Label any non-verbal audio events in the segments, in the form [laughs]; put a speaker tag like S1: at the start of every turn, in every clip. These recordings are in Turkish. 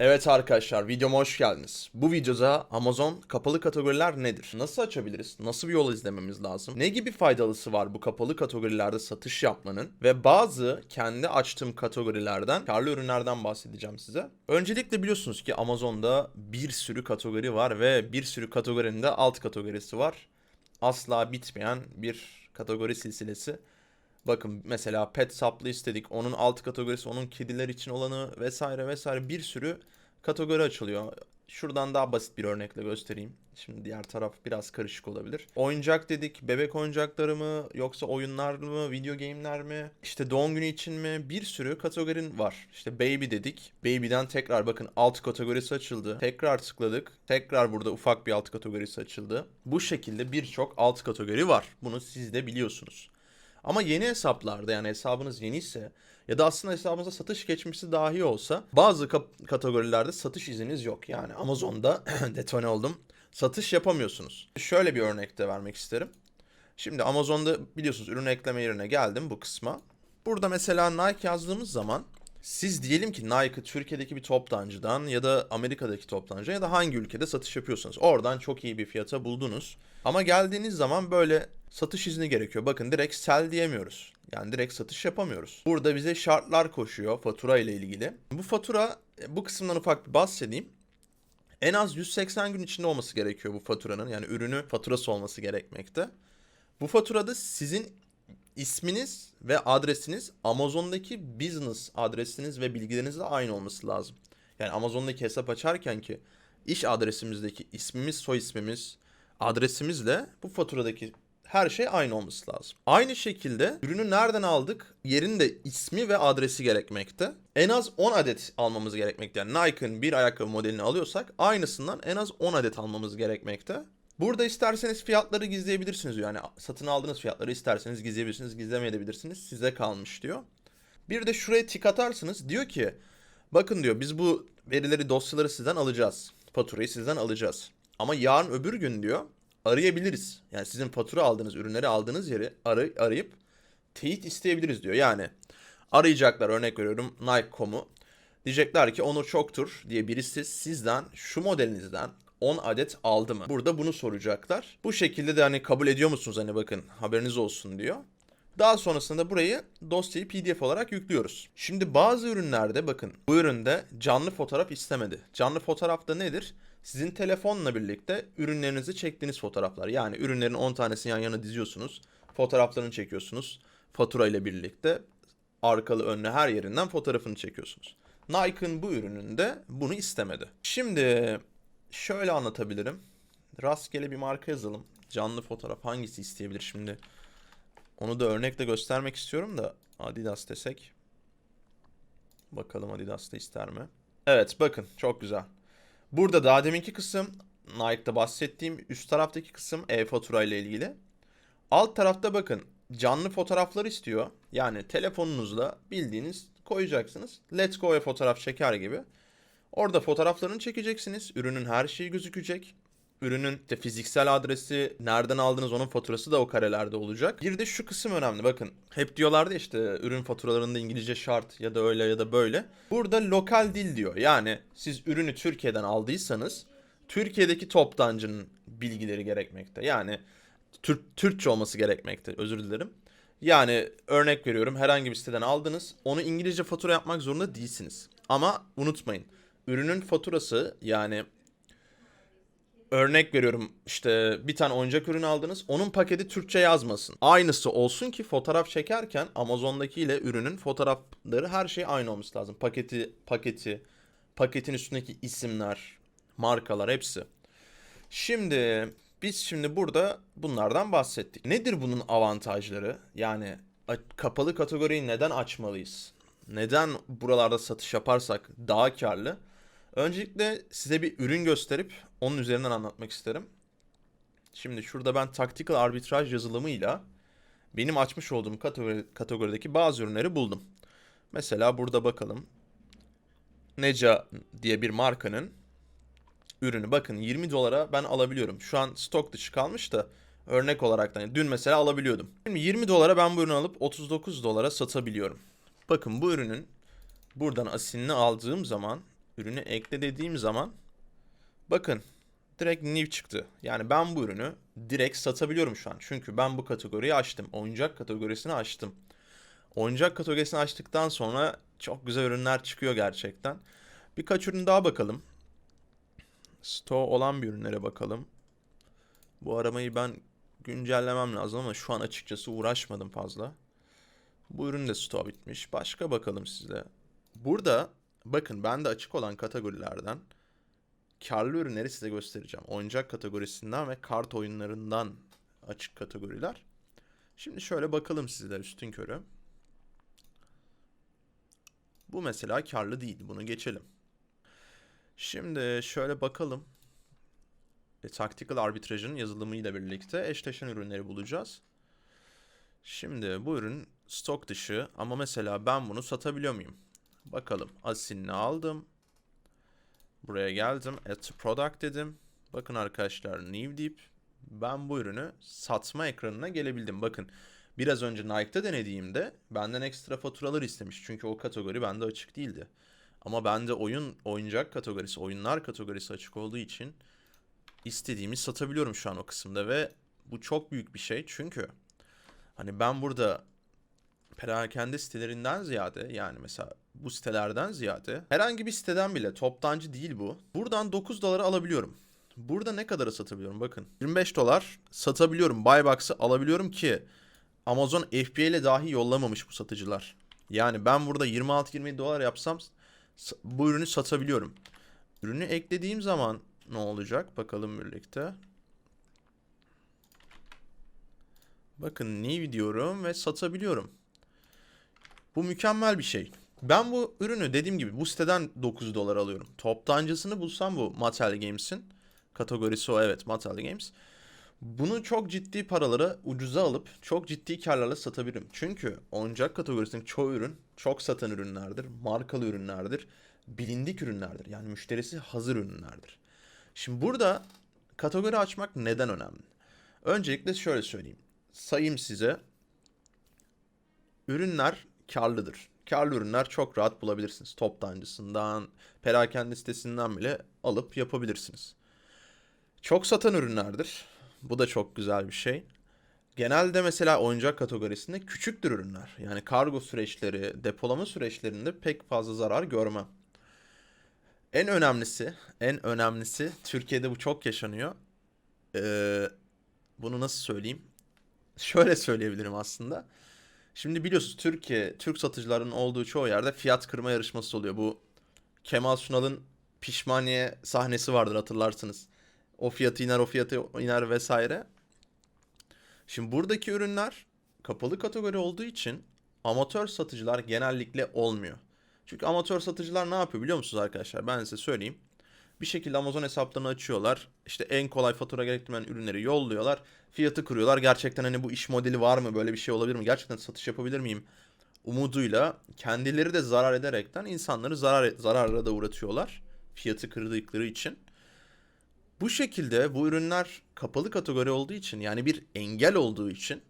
S1: Evet arkadaşlar videoma hoş geldiniz. Bu videoda Amazon kapalı kategoriler nedir? Nasıl açabiliriz? Nasıl bir yol izlememiz lazım? Ne gibi faydalısı var bu kapalı kategorilerde satış yapmanın? Ve bazı kendi açtığım kategorilerden, karlı ürünlerden bahsedeceğim size. Öncelikle biliyorsunuz ki Amazon'da bir sürü kategori var ve bir sürü kategorinin de alt kategorisi var. Asla bitmeyen bir kategori silsilesi. Bakın mesela pet supply istedik. Onun alt kategorisi, onun kediler için olanı vesaire vesaire bir sürü kategori açılıyor. Şuradan daha basit bir örnekle göstereyim. Şimdi diğer taraf biraz karışık olabilir. Oyuncak dedik. Bebek oyuncakları mı yoksa oyunlar mı, video game'ler mi? İşte doğum günü için mi? Bir sürü kategorin var. İşte baby dedik. Baby'den tekrar bakın alt kategorisi açıldı. Tekrar tıkladık. Tekrar burada ufak bir alt kategorisi açıldı. Bu şekilde birçok alt kategori var. Bunu siz de biliyorsunuz. Ama yeni hesaplarda yani hesabınız yeniyse ya da aslında hesabınıza satış geçmişi dahi olsa bazı kategorilerde satış izniniz yok. Yani Amazon'da [clears throat] detone oldum. Satış yapamıyorsunuz. Şöyle bir örnek de vermek isterim. Şimdi Amazon'da biliyorsunuz ürün ekleme yerine geldim bu kısma. Burada mesela Nike yazdığımız zaman siz diyelim ki Nike Türkiye'deki bir toptancıdan ya da Amerika'daki toptancı ya da hangi ülkede satış yapıyorsanız oradan çok iyi bir fiyata buldunuz. Ama geldiğiniz zaman böyle satış izni gerekiyor. Bakın direkt sell diyemiyoruz. Yani direkt satış yapamıyoruz. Burada bize şartlar koşuyor fatura ile ilgili. Bu fatura bu kısımdan ufak bir bahsedeyim. En az 180 gün içinde olması gerekiyor bu faturanın. Yani ürünü faturası olması gerekmekte. Bu faturada sizin isminiz ve adresiniz Amazon'daki business adresiniz ve bilgilerinizle aynı olması lazım. Yani Amazon'daki hesap açarken ki iş adresimizdeki ismimiz, soy ismimiz, adresimizle bu faturadaki her şey aynı olması lazım. Aynı şekilde ürünü nereden aldık? Yerin de ismi ve adresi gerekmekte. En az 10 adet almamız gerekmekte. Yani Nike'ın bir ayakkabı modelini alıyorsak aynısından en az 10 adet almamız gerekmekte. Burada isterseniz fiyatları gizleyebilirsiniz. Yani satın aldığınız fiyatları isterseniz gizleyebilirsiniz, gizlemeyebilirsiniz. Size kalmış diyor. Bir de şuraya tik atarsınız. Diyor ki bakın diyor biz bu verileri dosyaları sizden alacağız. Faturayı sizden alacağız. Ama yarın öbür gün diyor arayabiliriz. Yani sizin fatura aldığınız ürünleri aldığınız yeri arı, arayıp teyit isteyebiliriz diyor. Yani arayacaklar örnek veriyorum Nike.com'u. Diyecekler ki Onur çoktur diye birisi sizden şu modelinizden 10 adet aldı mı? Burada bunu soracaklar. Bu şekilde de hani kabul ediyor musunuz hani bakın haberiniz olsun diyor. Daha sonrasında burayı dosyayı PDF olarak yüklüyoruz. Şimdi bazı ürünlerde bakın bu üründe canlı fotoğraf istemedi. Canlı fotoğraf da nedir? Sizin telefonla birlikte ürünlerinizi çektiğiniz fotoğraflar. Yani ürünlerin 10 tanesini yan yana diziyorsunuz. Fotoğraflarını çekiyorsunuz. Fatura ile birlikte arkalı önlü her yerinden fotoğrafını çekiyorsunuz. Nike'ın bu ürününde bunu istemedi. Şimdi şöyle anlatabilirim. Rastgele bir marka yazalım. Canlı fotoğraf hangisi isteyebilir şimdi? Onu da örnekle göstermek istiyorum da Adidas desek. Bakalım Adidas da ister mi? Evet bakın çok güzel. Burada daha deminki kısım Nike'da bahsettiğim üst taraftaki kısım e-fatura ile ilgili. Alt tarafta bakın canlı fotoğraflar istiyor. Yani telefonunuzla bildiğiniz koyacaksınız. Let's Go'ya fotoğraf çeker gibi. Orada fotoğraflarını çekeceksiniz. Ürünün her şeyi gözükecek. Ürünün işte fiziksel adresi, nereden aldınız onun faturası da o karelerde olacak. Bir de şu kısım önemli bakın. Hep diyorlardı işte ürün faturalarında İngilizce şart ya da öyle ya da böyle. Burada lokal dil diyor. Yani siz ürünü Türkiye'den aldıysanız Türkiye'deki toptancının bilgileri gerekmekte. Yani Türk Türkçe olması gerekmekte. Özür dilerim. Yani örnek veriyorum herhangi bir siteden aldınız. Onu İngilizce fatura yapmak zorunda değilsiniz. Ama unutmayın. Ürünün faturası yani örnek veriyorum işte bir tane oyuncak ürünü aldınız. Onun paketi Türkçe yazmasın. Aynısı olsun ki fotoğraf çekerken Amazon'daki ile ürünün fotoğrafları her şey aynı olması lazım. Paketi, paketi, paketin üstündeki isimler, markalar hepsi. Şimdi biz şimdi burada bunlardan bahsettik. Nedir bunun avantajları? Yani kapalı kategoriyi neden açmalıyız? Neden buralarda satış yaparsak daha karlı? Öncelikle size bir ürün gösterip onun üzerinden anlatmak isterim. Şimdi şurada ben tactical arbitraj yazılımıyla benim açmış olduğum kategori, kategorideki bazı ürünleri buldum. Mesela burada bakalım. Neca diye bir markanın ürünü bakın 20 dolara ben alabiliyorum. Şu an stok dışı kalmış da örnek olarak da hani dün mesela alabiliyordum. Şimdi 20 dolara ben bu ürünü alıp 39 dolara satabiliyorum. Bakın bu ürünün buradan asilini aldığım zaman ürünü ekle dediğim zaman bakın direkt new çıktı. Yani ben bu ürünü direkt satabiliyorum şu an. Çünkü ben bu kategoriyi açtım. Oyuncak kategorisini açtım. Oyuncak kategorisini açtıktan sonra çok güzel ürünler çıkıyor gerçekten. Birkaç ürün daha bakalım. Store olan bir ürünlere bakalım. Bu aramayı ben güncellemem lazım ama şu an açıkçası uğraşmadım fazla. Bu ürün de stoğu bitmiş. Başka bakalım size. Burada bakın ben de açık olan kategorilerden karlı ürünleri size göstereceğim. Oyuncak kategorisinden ve kart oyunlarından açık kategoriler. Şimdi şöyle bakalım sizler üstün körü. Bu mesela karlı değil. Bunu geçelim. Şimdi şöyle bakalım. E, Tactical Arbitrage'ın yazılımıyla birlikte eşleşen ürünleri bulacağız. Şimdi bu ürün stok dışı ama mesela ben bunu satabiliyor muyum? Bakalım. Asinini aldım. Buraya geldim. Add to product dedim. Bakın arkadaşlar new deyip ben bu ürünü satma ekranına gelebildim. Bakın biraz önce Nike'da denediğimde benden ekstra faturalar istemiş. Çünkü o kategori bende açık değildi. Ama bende oyun oyuncak kategorisi, oyunlar kategorisi açık olduğu için istediğimi satabiliyorum şu an o kısımda ve bu çok büyük bir şey çünkü hani ben burada perakende sitelerinden ziyade yani mesela bu sitelerden ziyade herhangi bir siteden bile toptancı değil bu. Buradan 9 dolara alabiliyorum. Burada ne kadara satabiliyorum bakın. 25 dolar satabiliyorum. Buy box'ı alabiliyorum ki Amazon FBA ile dahi yollamamış bu satıcılar. Yani ben burada 26-27 dolar yapsam bu ürünü satabiliyorum. Ürünü eklediğim zaman ne olacak? Bakalım birlikte. Bakın new diyorum ve satabiliyorum. Bu mükemmel bir şey. Ben bu ürünü dediğim gibi bu siteden 9 dolar alıyorum. Toptancısını bulsam bu Mattel Games'in kategorisi o evet Mattel Games. Bunu çok ciddi paralara ucuza alıp çok ciddi karlarla satabilirim. Çünkü oyuncak kategorisindeki çoğu ürün çok satan ürünlerdir, markalı ürünlerdir, bilindik ürünlerdir. Yani müşterisi hazır ürünlerdir. Şimdi burada kategori açmak neden önemli? Öncelikle şöyle söyleyeyim. Sayayım size. Ürünler karlıdır. Karlı ürünler çok rahat bulabilirsiniz. Toptancısından, perakende sitesinden bile alıp yapabilirsiniz. Çok satan ürünlerdir. Bu da çok güzel bir şey. Genelde mesela oyuncak kategorisinde küçüktür ürünler. Yani kargo süreçleri, depolama süreçlerinde pek fazla zarar görmem. En önemlisi, en önemlisi Türkiye'de bu çok yaşanıyor. Ee, bunu nasıl söyleyeyim? [laughs] Şöyle söyleyebilirim aslında. Şimdi biliyorsunuz Türkiye, Türk satıcıların olduğu çoğu yerde fiyat kırma yarışması oluyor. Bu Kemal Sunal'ın pişmaniye sahnesi vardır hatırlarsınız. O fiyatı iner, o fiyatı iner vesaire. Şimdi buradaki ürünler kapalı kategori olduğu için amatör satıcılar genellikle olmuyor. Çünkü amatör satıcılar ne yapıyor biliyor musunuz arkadaşlar? Ben size söyleyeyim. Bir şekilde Amazon hesaplarını açıyorlar. İşte en kolay fatura gerektirmeyen ürünleri yolluyorlar. Fiyatı kırıyorlar. Gerçekten hani bu iş modeli var mı? Böyle bir şey olabilir mi? Gerçekten satış yapabilir miyim? Umuduyla kendileri de zarar ederekten insanları zarar zarara da uğratıyorlar. Fiyatı kırdıkları için. Bu şekilde bu ürünler kapalı kategori olduğu için yani bir engel olduğu için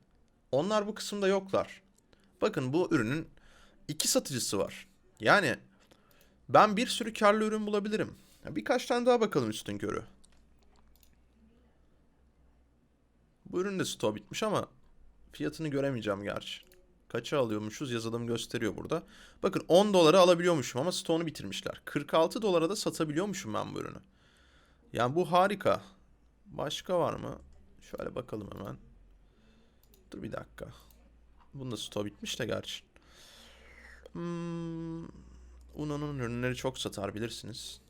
S1: onlar bu kısımda yoklar. Bakın bu ürünün iki satıcısı var. Yani ben bir sürü karlı ürün bulabilirim. Birkaç tane daha bakalım üstün körü. Bu ürün de stoğu bitmiş ama fiyatını göremeyeceğim gerçi. Kaça alıyormuşuz yazılım gösteriyor burada. Bakın 10 dolara alabiliyormuşum ama stoğunu bitirmişler. 46 dolara da satabiliyormuşum ben bu ürünü. Yani bu harika. Başka var mı? Şöyle bakalım hemen. Dur bir dakika. Bunda da stoğu bitmiş de gerçi. Hmm, Uno'nun ürünleri çok satar bilirsiniz.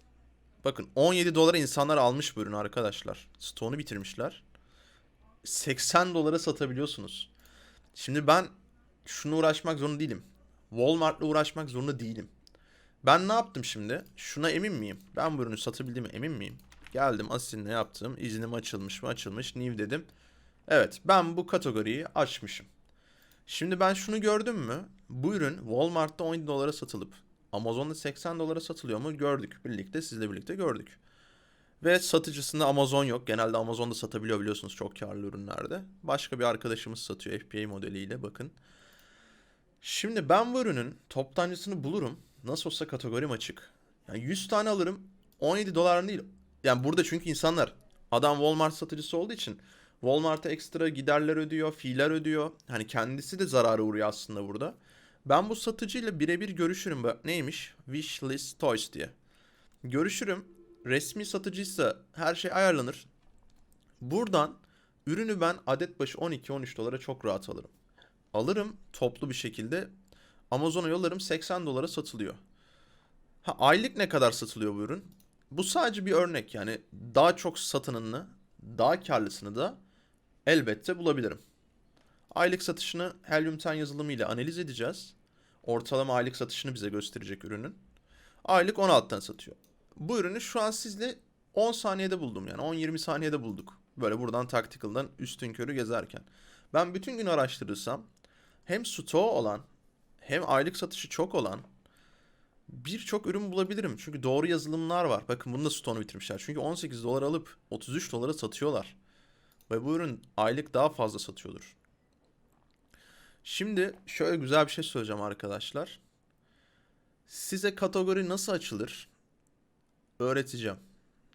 S1: Bakın 17 dolara insanlar almış bu ürünü arkadaşlar. Stoğunu bitirmişler. 80 dolara satabiliyorsunuz. Şimdi ben şunu uğraşmak zorunda değilim. Walmart'la uğraşmak zorunda değilim. Ben ne yaptım şimdi? Şuna emin miyim? Ben bu ürünü satabildiğime emin miyim? Geldim Asin'le yaptım. İznim açılmış mı açılmış. New dedim. Evet ben bu kategoriyi açmışım. Şimdi ben şunu gördüm mü? Bu ürün Walmart'ta 17 dolara satılıp Amazon'da 80 dolara satılıyor mu? Gördük. Birlikte sizle birlikte gördük. Ve satıcısında Amazon yok. Genelde Amazon'da satabiliyor biliyorsunuz çok karlı ürünlerde. Başka bir arkadaşımız satıyor FBA modeliyle bakın. Şimdi ben bu ürünün toptancısını bulurum. Nasıl olsa kategorim açık. Yani 100 tane alırım 17 dolar değil. Yani burada çünkü insanlar adam Walmart satıcısı olduğu için Walmart'a ekstra giderler ödüyor, fiiller ödüyor. Hani kendisi de zarara uğruyor aslında burada. Ben bu satıcıyla birebir görüşürüm. Neymiş? Wishlist Toys diye. Görüşürüm. Resmi satıcıysa her şey ayarlanır. Buradan ürünü ben adet başı 12-13 dolara çok rahat alırım. Alırım toplu bir şekilde. Amazon'a yollarım 80 dolara satılıyor. Ha aylık ne kadar satılıyor bu ürün? Bu sadece bir örnek yani daha çok satınını, daha karlısını da elbette bulabilirim. Aylık satışını Helium 10 yazılımı ile analiz edeceğiz. Ortalama aylık satışını bize gösterecek ürünün. Aylık 16'tan satıyor. Bu ürünü şu an sizle 10 saniyede buldum yani 10-20 saniyede bulduk. Böyle buradan Tactical'dan üstün körü gezerken. Ben bütün gün araştırırsam hem stoğu olan hem aylık satışı çok olan birçok ürün bulabilirim. Çünkü doğru yazılımlar var. Bakın bunu da stoğunu bitirmişler. Çünkü 18 dolar alıp 33 dolara satıyorlar. Ve bu ürün aylık daha fazla satıyordur. Şimdi şöyle güzel bir şey söyleyeceğim arkadaşlar. Size kategori nasıl açılır? Öğreteceğim.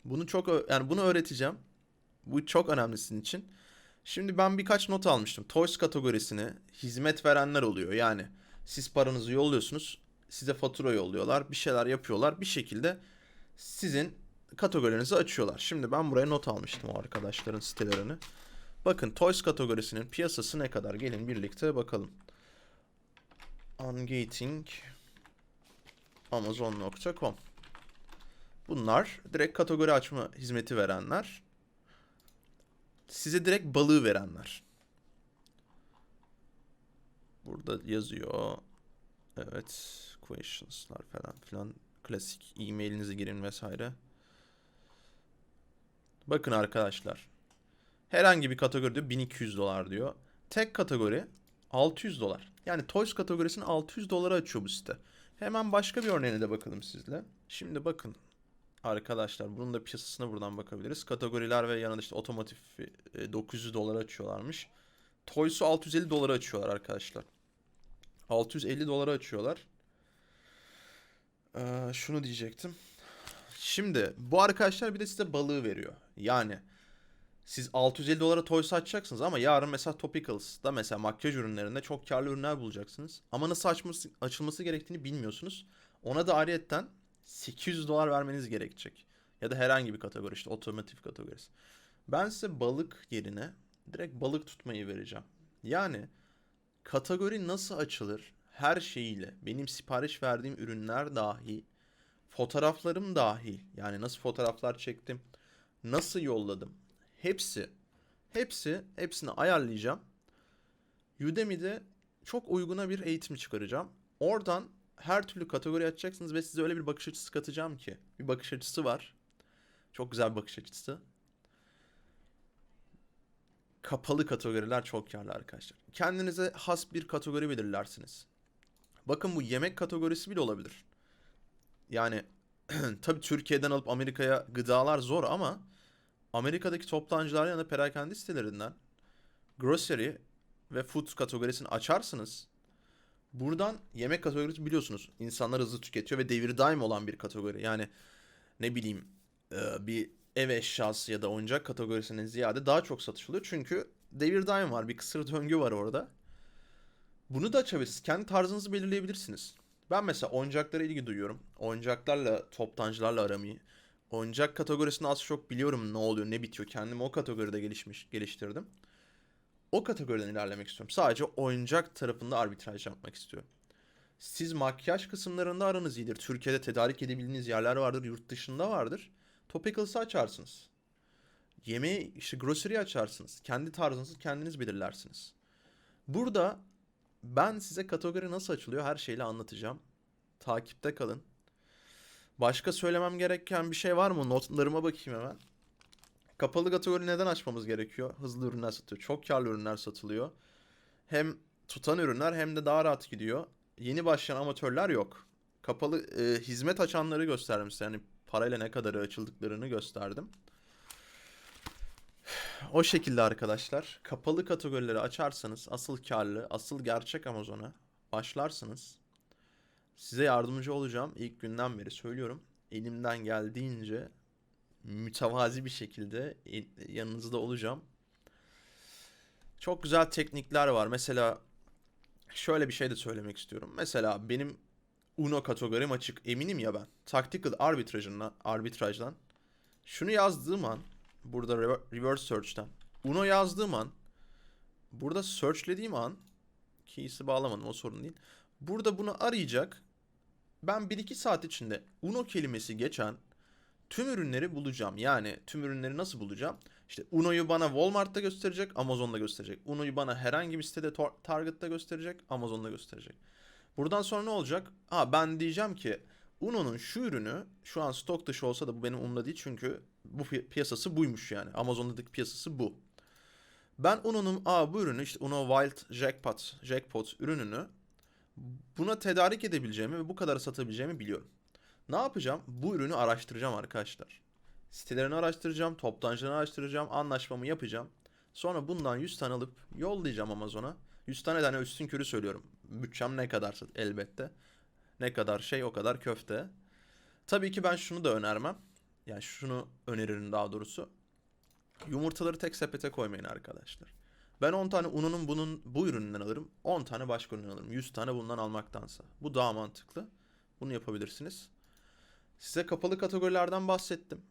S1: Bunu çok yani bunu öğreteceğim. Bu çok önemli sizin için. Şimdi ben birkaç not almıştım. Toys kategorisine hizmet verenler oluyor. Yani siz paranızı yolluyorsunuz. Size fatura yolluyorlar. Bir şeyler yapıyorlar. Bir şekilde sizin kategorilerinizi açıyorlar. Şimdi ben buraya not almıştım o arkadaşların sitelerini. Bakın Toys kategorisinin piyasası ne kadar? Gelin birlikte bakalım. Ungating Amazon.com Bunlar direkt kategori açma hizmeti verenler. Size direkt balığı verenler. Burada yazıyor. Evet. Questions'lar falan filan. Klasik e-mailinizi girin vesaire. Bakın arkadaşlar. Herhangi bir kategori diyor 1200 dolar diyor. Tek kategori 600 dolar. Yani Toys kategorisini 600 dolara açıyor bu site. Hemen başka bir örneğine de bakalım sizle. Şimdi bakın arkadaşlar bunun da piyasasına buradan bakabiliriz. Kategoriler ve yanında işte otomotiv e, 900 dolara açıyorlarmış. Toys'u 650 dolara açıyorlar arkadaşlar. 650 dolara açıyorlar. Ee, şunu diyecektim. Şimdi bu arkadaşlar bir de size balığı veriyor. Yani siz 650 dolara Toys açacaksınız ama yarın mesela Topicals'da mesela makyaj ürünlerinde çok karlı ürünler bulacaksınız. Ama nasıl açması, açılması gerektiğini bilmiyorsunuz. Ona da ayrıyetten 800 dolar vermeniz gerekecek. Ya da herhangi bir kategori işte otomotiv kategorisi. Ben size balık yerine direkt balık tutmayı vereceğim. Yani kategori nasıl açılır her şeyiyle benim sipariş verdiğim ürünler dahil fotoğraflarım dahil yani nasıl fotoğraflar çektim nasıl yolladım hepsi hepsi hepsini ayarlayacağım. Udemy'de çok uyguna bir eğitim çıkaracağım. Oradan her türlü kategori açacaksınız ve size öyle bir bakış açısı katacağım ki. Bir bakış açısı var. Çok güzel bir bakış açısı. Kapalı kategoriler çok karlı arkadaşlar. Kendinize has bir kategori belirlersiniz. Bakın bu yemek kategorisi bile olabilir. Yani [clears throat] tabii Türkiye'den alıp Amerika'ya gıdalar zor ama Amerika'daki toptancılar ya da perakende sitelerinden grocery ve food kategorisini açarsınız. Buradan yemek kategorisi biliyorsunuz. İnsanlar hızlı tüketiyor ve devir daim olan bir kategori. Yani ne bileyim e, bir ev eşyası ya da oyuncak kategorisine ziyade daha çok satışılıyor. Çünkü devir daim var. Bir kısır döngü var orada. Bunu da açabilirsiniz. Kendi tarzınızı belirleyebilirsiniz. Ben mesela oyuncaklara ilgi duyuyorum. Oyuncaklarla, toptancılarla aramayı. Oyuncak kategorisini az çok biliyorum ne oluyor, ne bitiyor. Kendimi o kategoride gelişmiş, geliştirdim. O kategoriden ilerlemek istiyorum. Sadece oyuncak tarafında arbitraj yapmak istiyorum. Siz makyaj kısımlarında aranız iyidir. Türkiye'de tedarik edebildiğiniz yerler vardır, yurt dışında vardır. Topicals'ı açarsınız. Yemeği, işte grocery açarsınız. Kendi tarzınızı kendiniz belirlersiniz. Burada ben size kategori nasıl açılıyor her şeyle anlatacağım. Takipte kalın. Başka söylemem gereken bir şey var mı? Notlarıma bakayım hemen. Kapalı kategori neden açmamız gerekiyor? Hızlı ürünler satıyor. Çok karlı ürünler satılıyor. Hem tutan ürünler hem de daha rahat gidiyor. Yeni başlayan amatörler yok. Kapalı e, hizmet açanları gösterdim size. Yani parayla ne kadar açıldıklarını gösterdim. O şekilde arkadaşlar. Kapalı kategorileri açarsanız asıl karlı, asıl gerçek Amazon'a başlarsınız. Size yardımcı olacağım. İlk günden beri söylüyorum. elimden geldiğince mütevazi bir şekilde yanınızda olacağım. Çok güzel teknikler var. Mesela şöyle bir şey de söylemek istiyorum. Mesela benim Uno kategorim açık. Eminim ya ben. Tactical arbitrajından, arbitrajdan şunu yazdığım an burada rever- reverse search'ten Uno yazdığım an burada searchlediğim an keys'i bağlamadım o sorun değil. Burada bunu arayacak. Ben 1-2 saat içinde Uno kelimesi geçen tüm ürünleri bulacağım. Yani tüm ürünleri nasıl bulacağım? İşte Uno'yu bana Walmart'ta gösterecek, Amazon'da gösterecek. Uno'yu bana herhangi bir sitede Tor- Target'ta gösterecek, Amazon'da gösterecek. Buradan sonra ne olacak? Ha ben diyeceğim ki Uno'nun şu ürünü şu an stok dışı olsa da bu benim umurumda değil çünkü bu pi- piyasası buymuş yani. Amazon'daki piyasası bu. Ben Uno'nun aa bu ürünü işte Uno Wild Jackpot, Jackpot ürününü buna tedarik edebileceğimi ve bu kadar satabileceğimi biliyorum. Ne yapacağım? Bu ürünü araştıracağım arkadaşlar. Sitelerini araştıracağım, toptancılarını araştıracağım, anlaşmamı yapacağım. Sonra bundan 100 tane alıp yollayacağım Amazon'a. 100 tane tane üstün körü söylüyorum. Bütçem ne kadarsa elbette. Ne kadar şey o kadar köfte. Tabii ki ben şunu da önermem. Yani şunu öneririm daha doğrusu. Yumurtaları tek sepete koymayın arkadaşlar. Ben 10 tane ununun bunun bu ürününden alırım. 10 tane başka üründen alırım. 100 tane bundan almaktansa. Bu daha mantıklı. Bunu yapabilirsiniz. Size kapalı kategorilerden bahsettim.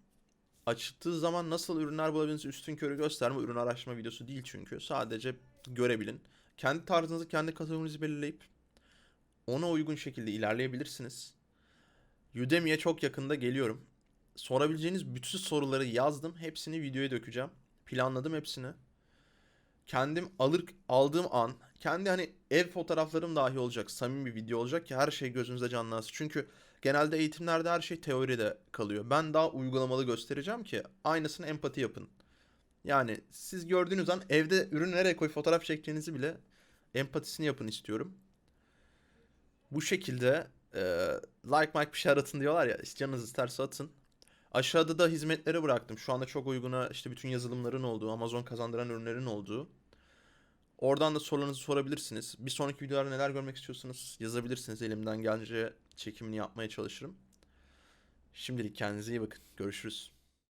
S1: Açıldığı zaman nasıl ürünler bulabilirsiniz üstün körü gösterme ürün araştırma videosu değil çünkü. Sadece görebilin. Kendi tarzınızı, kendi kategorinizi belirleyip ona uygun şekilde ilerleyebilirsiniz. Udemy'ye çok yakında geliyorum. Sorabileceğiniz bütün soruları yazdım. Hepsini videoya dökeceğim. Planladım hepsini. Kendim alır aldığım an kendi hani ev fotoğraflarım dahi olacak. Samimi bir video olacak ki her şey gözünüzde canlansın. Çünkü genelde eğitimlerde her şey teoride kalıyor. Ben daha uygulamalı göstereceğim ki aynısını empati yapın. Yani siz gördüğünüz an evde ürün nereye koy fotoğraf çekeceğinizi bile empatisini yapın istiyorum. Bu şekilde e, like Mike bir şey aratın diyorlar ya. Canınız isterse atın. Aşağıda da hizmetleri bıraktım. Şu anda çok uyguna işte bütün yazılımların olduğu, Amazon kazandıran ürünlerin olduğu. Oradan da sorularınızı sorabilirsiniz. Bir sonraki videolarda neler görmek istiyorsanız yazabilirsiniz. Elimden gelince çekimini yapmaya çalışırım. Şimdilik kendinize iyi bakın. Görüşürüz.